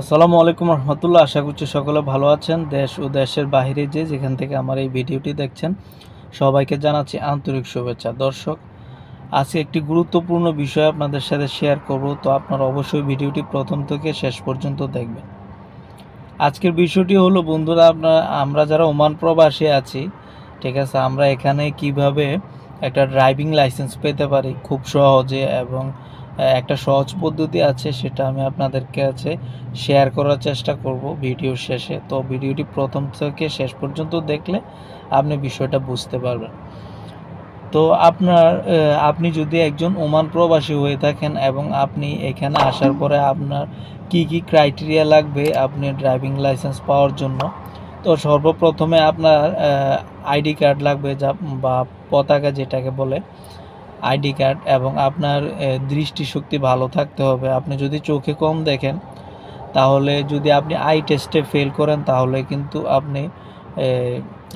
আসসালামু আলাইকুম রহমতুল্লাহ। আশা করছি সকলে ভালো আছেন। দেশ ও দেশের বাইরে যে যেখান থেকে আমার এই ভিডিওটি দেখছেন, সবাইকে জানাচ্ছি আন্তরিক শুভেচ্ছা। দর্শক, আজকে একটি গুরুত্বপূর্ণ বিষয় আপনাদের সাথে শেয়ার করব, তো আপনারা অবশ্যই ভিডিওটি প্রথম থেকে শেষ পর্যন্ত দেখবেন। আজকের বিষয়টি হলো, বন্ধুরা আপনার আমরা যারা ওমান প্রবাসী আছি, ঠিক আছে, আমরা এখানে কীভাবে একটা ড্রাইভিং লাইসেন্স পেতে পারি খুব সহজে এবং একটা সহজ পদ্ধতি আছে, সেটা আমি আপনাদেরকে কাছে শেয়ার করার চেষ্টা করব ভিডিওর শেষে। তো ভিডিওটি প্রথম থেকে শেষ পর্যন্ত দেখলে আপনি বিষয়টা বুঝতে পারবেন। তো আপনার আপনি যদি একজন ওমান প্রবাসী হয়ে থাকেন এবং আপনি এখানে আসার পরে আপনার কি কি ক্রাইটেরিয়া লাগবে আপনি ড্রাইভিং লাইসেন্স পাওয়ার জন্য, তো সর্বপ্রথমে আপনার আইডি কার্ড লাগবে যা বা পতাকা যেটাকে বলে আইডি কার্ড এবং আপনার দৃষ্টিশক্তি ভালো থাকতে হবে। আপনি যদি চোখে কম দেখেন, তাহলে যদি আপনি আই টেস্টে ফেল করেন, তাহলে কিন্তু আপনি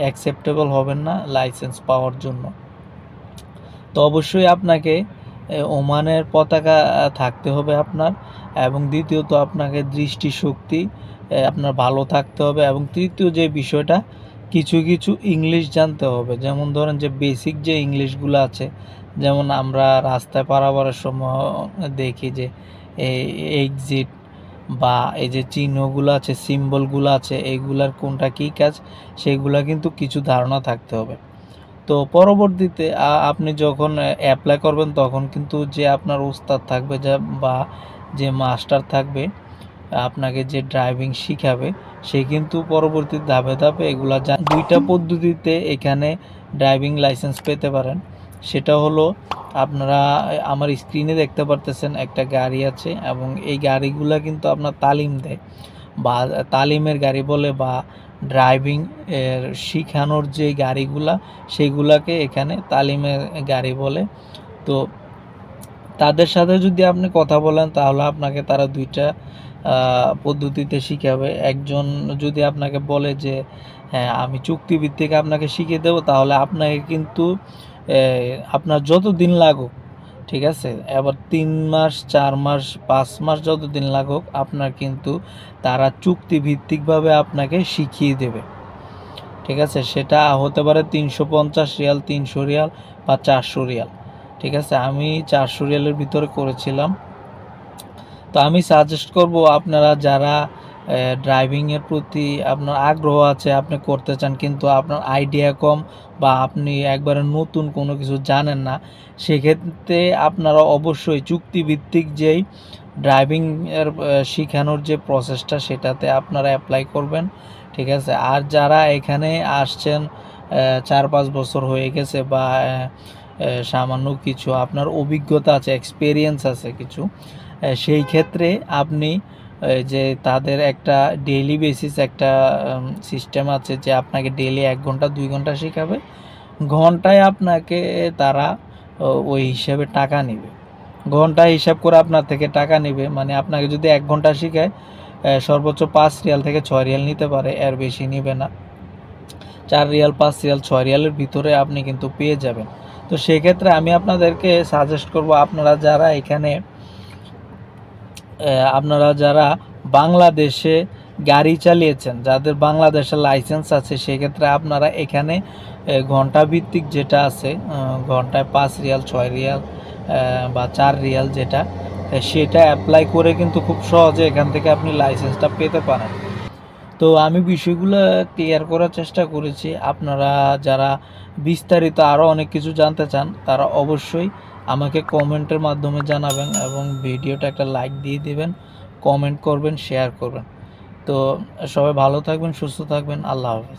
অ্যাকসেপ্টেবল হবেন না লাইসেন্স পাওয়ার জন্য। তো অবশ্যই আপনাকে ওমানের পতাকা থাকতে হবে আপনার এবং দ্বিতীয়ত আপনাকে দৃষ্টিশক্তি আপনার ভালো থাকতে হবে এবং তৃতীয় যে বিষয়টা কিছু কিছু ইংলিশ জানতে হবে। যেমন ধরেন যে বেসিক যে ইংলিশগুলো আছে, যেমন আমরা রাস্তায় পারাবারের সময় দেখি যে এক্সিট বা এই যে চিহ্নগুলো আছে সিম্বলগুলো আছে এইগুলার কোনটা কী কাজ সেইগুলা কিন্তু কিছু ধারণা থাকতে হবে। তো পরবর্তীতে আপনি যখন অ্যাপ্লাই করবেন, তখন কিন্তু যে আপনার উস্তাদ থাকবে যা বা যে মাস্টার থাকবে আপনাকে যে ড্রাইভিং শিখাবে, সে কিন্তু পরবর্তী ধাপে ধাপে এগুলা দুইটা পদ্ধতিতে এখানে ড্রাইভিং লাইসেন্স পেতে পারেন। সেটা হলো, আপনারা, আমার স্ক্রিনে দেখতে পারতেছেন একটা গাড়ি আছে এবং এই গাড়িগুলা কিন্তু আপনার তালিম দেয়। বা, তালিমের গাড়ি বলে বা ড্রাইভিং এর শিখানোর যে গাড়িগুলা, সেগুলাকে এখানে তালিমের গাড়ি বলে। তো তাদের সাথে যদি আপনি কথা বলেন, তাহলে আপনাকে তারা দুইটা পদ্ধতিতে শিখাবে। একজন যদি আপনাকে বলে যে হ্যাঁ আমি চুক্তিভিত্তিক আপনাকে শিখিয়ে দেবো, তাহলে আপনাকে কিন্তু আপনার যত দিন লাগুক, ঠিক আছে? এবার তিন মাস, চার মাস, পাঁচ মাস যত দিন লাগুক, আপনার কিন্তু তারা চুক্তিভিত্তিকভাবে আপনাকে শিখিয়ে দেবে। ঠিক আছে? সেটা হতে পারে তিনশো পঞ্চাশ রিয়াল, তিনশো রিয়াল বা চারশো রিয়াল। ঠিক আছে? আমি চারশো রিয়ালের ভিতরে করেছিলাম। আমি সাজেস্ট করব আপনারা যারা ড্রাইভিংয়ের প্রতি আপনার আগ্রহ আছে, আপনি করতে চান, কিন্তু আপনার আইডিয়া কম বা আপনি একবারে নতুন কোনো কিছু জানেন না, সেক্ষেত্রে আপনারা অবশ্যই চুক্তিভিত্তিক যেই ড্রাইভিং এর শেখানোর যে প্রসেসটা সেটাতে আপনারা অ্যাপ্লাই করবেন, ঠিক আছে? আর যারা এখানে আসছেন চার পাঁচ বছর হয়ে গেছে বা সামান্য কিছু আপনার অভিজ্ঞতা আছে এক্সপিরিয়েন্স আছে কিছু সেই ক্ষেত্রে আপনি যে তাদের একটা ডেইলি বেসিস একটা সিস্টেম আছে যে আপনাকে ডেইলি এক ঘণ্টা, দুই ঘণ্টা শেখাবে। ঘন্টায় আপনাকে তারা ওই হিসাবে টাকা নেবে। ঘণ্টা হিসাব করে আপনার থেকে টাকা নেবে। মানে আপনাকে যদি এক ঘণ্টা শেখায় সর্বোচ্চ পাঁচ রিয়াল থেকে ছয় রিয়াল নিতে পারে, এর বেশি নেবে না। চার রিয়াল, পাঁচ রিয়াল, ছয় রিয়ালের ভিতরে আপনি কিন্তু পেয়ে যাবেন। তো সেক্ষেত্রে আমি আপনাদেরকে সাজেস্ট করব, আপনারা যারা এখানে আপনারা যারা বাংলাদেশে গাড়ি চালিয়েছেন যাদের বাংলাদেশের লাইসেন্স আছে সেক্ষেত্রে আপনারা এখানে আহ, ঘণ্টা ভিত্তিক যেটা আছে ঘন্টায় পাঁচ রিয়াল ছয় রিয়াল বা চার রিয়াল যেটা সেটা অ্যাপ্লাই করে কিন্তু খুব সহজে এখান থেকে আপনি লাইসেন্সটা পেতে পারেন। তো আমি বিষয়গুলো ক্লিয়ার করার চেষ্টা করেছি। আপনারা যারা বিস্তারিত আরও অনেক কিছু জানতে চান তারা অবশ্যই আমাকে কমেন্টের মাধ্যমে জানাবেন এবং ভিডিওটা একটা লাইক দিয়ে দেবেন, কমেন্ট করবেন, শেয়ার করবেন। তো সবাই ভালো থাকবেন, সুস্থ থাকবেন, আল্লাহ হাফেজ।